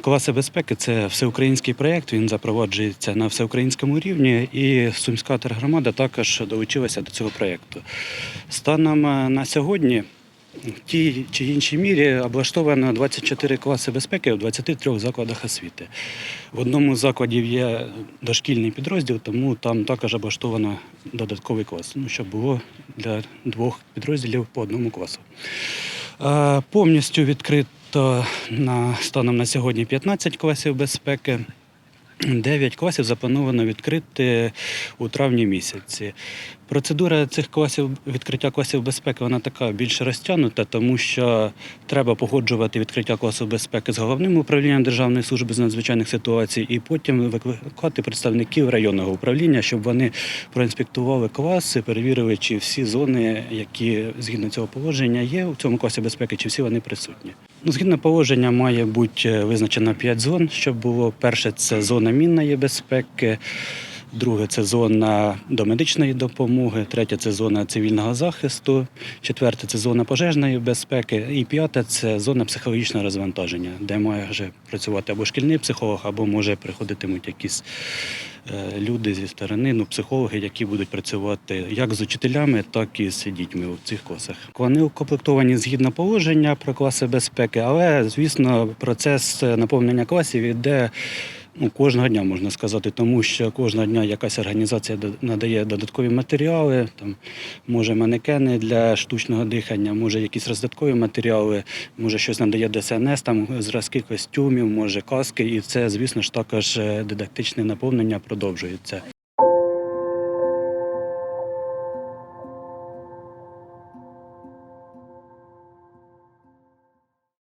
Класи безпеки це всеукраїнський проєкт, він запроваджується на всеукраїнському рівні, і Сумська тергромада також долучилася до цього проєкту. Станом е, на сьогодні в тій чи іншій мірі облаштовано 24 класи безпеки в 23 закладах освіти. В одному з закладів є дошкільний підрозділ, тому там також облаштовано додатковий клас, ну, щоб було для двох підрозділів по одному класу. Е, Повністю відкрито на станом на сьогодні 15 класів безпеки. 9 класів заплановано відкрити у травні місяці. Процедура цих класів відкриття класів безпеки вона така більш розтягнута, тому що треба погоджувати відкриття класу безпеки з головним управлінням Державної служби з надзвичайних ситуацій, і потім викликати представників районного управління, щоб вони проінспектували класи, перевірили, чи всі зони, які згідно цього положення є у цьому класі безпеки, чи всі вони присутні. Ну, згідно положення, має бути е, визначено 5 зон, щоб було перше це зона мінної безпеки. Друге це зона домедичної допомоги, третє це зона цивільного захисту, четверте це зона пожежної безпеки, і п'яте це зона психологічного розвантаження, де має вже працювати або шкільний психолог, або може приходитимуть якісь е, люди зі сторони, ну, психологи, які будуть працювати як з учителями, так і з дітьми у цих класах. Вони укомплектовані згідно положення про класи безпеки, але звісно, процес наповнення класів іде. Ну, кожного дня можна сказати, тому що кожного дня якась організація надає додаткові матеріали, там може манекени для штучного дихання, може якісь роздаткові матеріали, може щось надає ДСНС, там зразки костюмів, може каски, і це, звісно ж, також е, дидактичне наповнення продовжується.